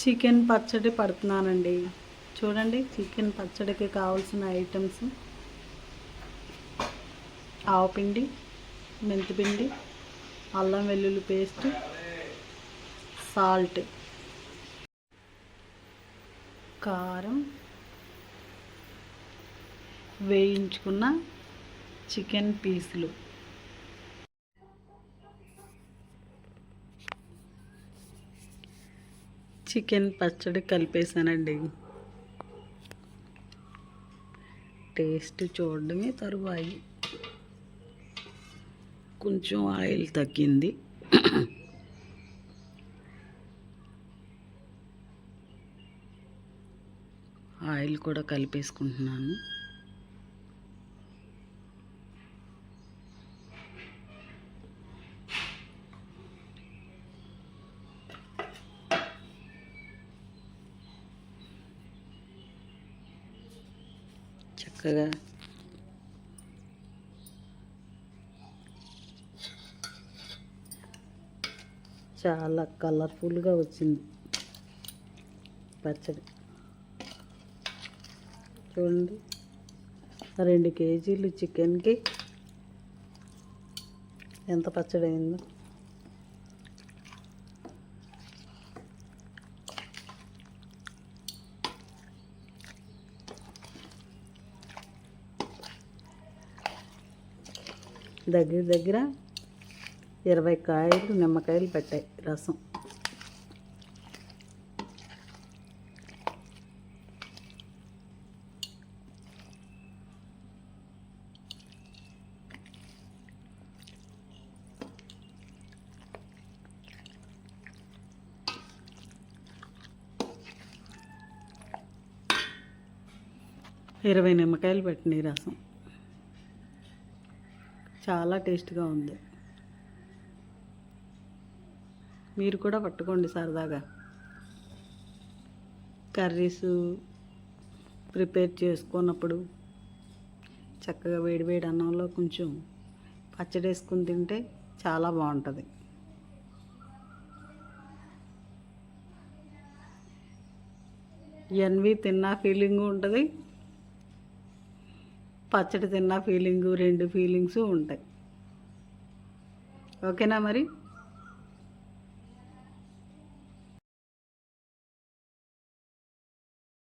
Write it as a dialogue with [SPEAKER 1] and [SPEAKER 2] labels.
[SPEAKER 1] Chicken పచ్చడి పడుతున్నానండి. చూడండి chicken పచ్చడికి కావాల్సిన ఐటమ్స్. ఆవపిండి మెంతిపిండి అల్లం వెల్లుల్లి పేస్ట్ సాల్ట్ కారం వేయించుకున్న చికెన్ పీసులు. చికెన్ పచ్చడి కలిపేసానండి. టేస్ట్ చూడడమే తరువాయి. కొంచెం ఆయిల్ తగ్గింది. ఆయిల్ కూడా కలిపేసుకుంటున్నాను. చక్కగా. చాలా కలర్ఫుల్గా వచ్చింది. పచ్చడి. చూడండి. రెండు కేజీలు చికెన్కి ఎంత పచ్చడి అయిందో. దగ్గర దగ్గర ఇరవై కాయలు నిమ్మకాయలు పెట్టాయి రసం. ఇరవై నిమ్మకాయలు పెట్టినాయి రసం. చాలా టేస్ట్గా ఉంది. మీరు కూడా పట్టుకోండి సరదాగా. కర్రీస్ ప్రిపేర్ చేసుకున్నప్పుడు చక్కగా వేడివేడి అన్నంలో కొంచెం పచ్చడి వేసుకుని తింటే చాలా బాగుంటుంది. ఎన్వి తిన్న ఫీలింగ్ ఉంటుంది. పచ్చడి తిన్న ఫీలింగు రెండు ఫీలింగ్స్ ఉంటాయి. ఓకేనా మరి?